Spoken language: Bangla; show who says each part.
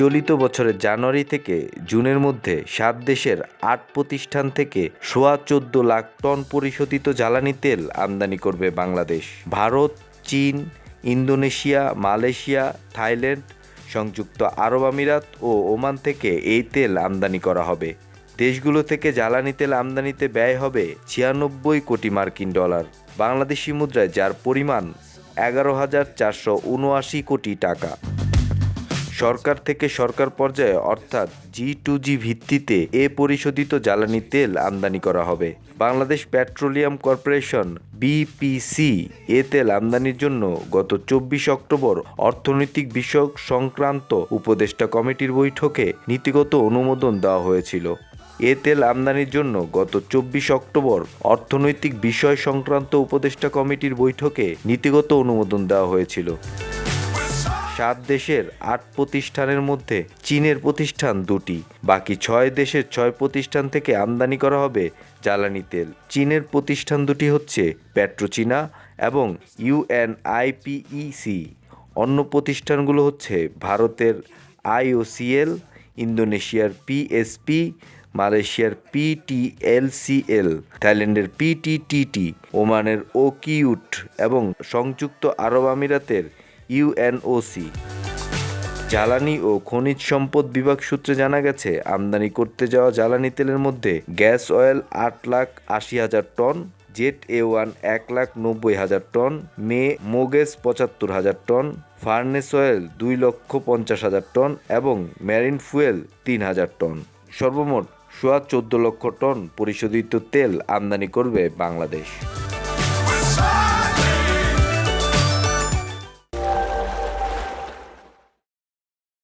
Speaker 1: চলিত বছরের জানুয়ারি থেকে জুনের মধ্যে সাত দেশের আট প্রতিষ্ঠান থেকে সোয়া চোদ্দ লাখ টন পরিশোধিত জ্বালানি তেল আমদানি করবে বাংলাদেশ। ভারত, চীন, ইন্দোনেশিয়া, মালয়েশিয়া, থাইল্যান্ড, সংযুক্ত আরব আমিরাত ও ওমান থেকে এই তেল আমদানি করা হবে। দেশগুলো থেকে জ্বালানি তেল আমদানিতে ব্যয় হবে ছিয়ানব্বই কোটি মার্কিন ডলার। বাংলাদেশি মুদ্রায় যার পরিমাণ এগারো হাজার চারশো উনআশি কোটি টাকা। সরকার থেকে সরকার পর্যায়ে, অর্থাৎ জি টু জি ভিত্তিতে এ পরিশোধিত জ্বালানি তেল আমদানি করা হবে। বাংলাদেশ পেট্রোলিয়াম কর্পোরেশন বিপিসি এ তেল আমদানির জন্য গত চব্বিশ অক্টোবর অর্থনৈতিক বিষয়ক সংক্রান্ত উপদেষ্টা কমিটির বৈঠকে নীতিগত অনুমোদন দেওয়া হয়েছিল। এ তেল আমদানির জন্য গত চব্বিশ অক্টোবর অর্থনৈতিক বিষয় সংক্রান্ত উপদেষ্টা কমিটির বৈঠকে নীতিগত অনুমোদন দেওয়া হয়েছিল। সাত দেশের আট প্রতিষ্ঠানের মধ্যে চীনের প্রতিষ্ঠান দুটি। বাকি ছয় দেশের ছয় প্রতিষ্ঠান থেকে আমদানি করা হবে জ্বালানি তেল। চীনের প্রতিষ্ঠান দুটি হচ্ছে পেট্রোচিনা এবং ইউএনআইপিইসি অন্য প্রতিষ্ঠানগুলো হচ্ছে ভারতের আইওসিএল ইন্দোনেশিয়ার পিএসপি মালয়েশিয়ার পিটিএলসিএল থাইল্যান্ডের পিটিটিটি ওমানের ওকিউট এবং সংযুক্ত আরব আমিরাতের ইউএনওসি। জ্বালানি ও খনিজ সম্পদ বিভাগ সূত্রে জানা গেছে, আমদানি করতে যাওয়া জ্বালানি তেলের মধ্যে গ্যাস অয়েল আট লাখ আশি হাজার টন, জেট এ ওয়ান এক লাখ নব্বই হাজার টন, মে মোগেস পঁচাত্তর হাজার টন, ফার্নেস অয়েল দুই লক্ষ পঞ্চাশ হাজার টন এবং ম্যারিন ফুয়েল তিন হাজার টন। সর্বমোট সোয়া চোদ্দ লক্ষ টন পরিশোধিত তেল আমদানি করবে বাংলাদেশ।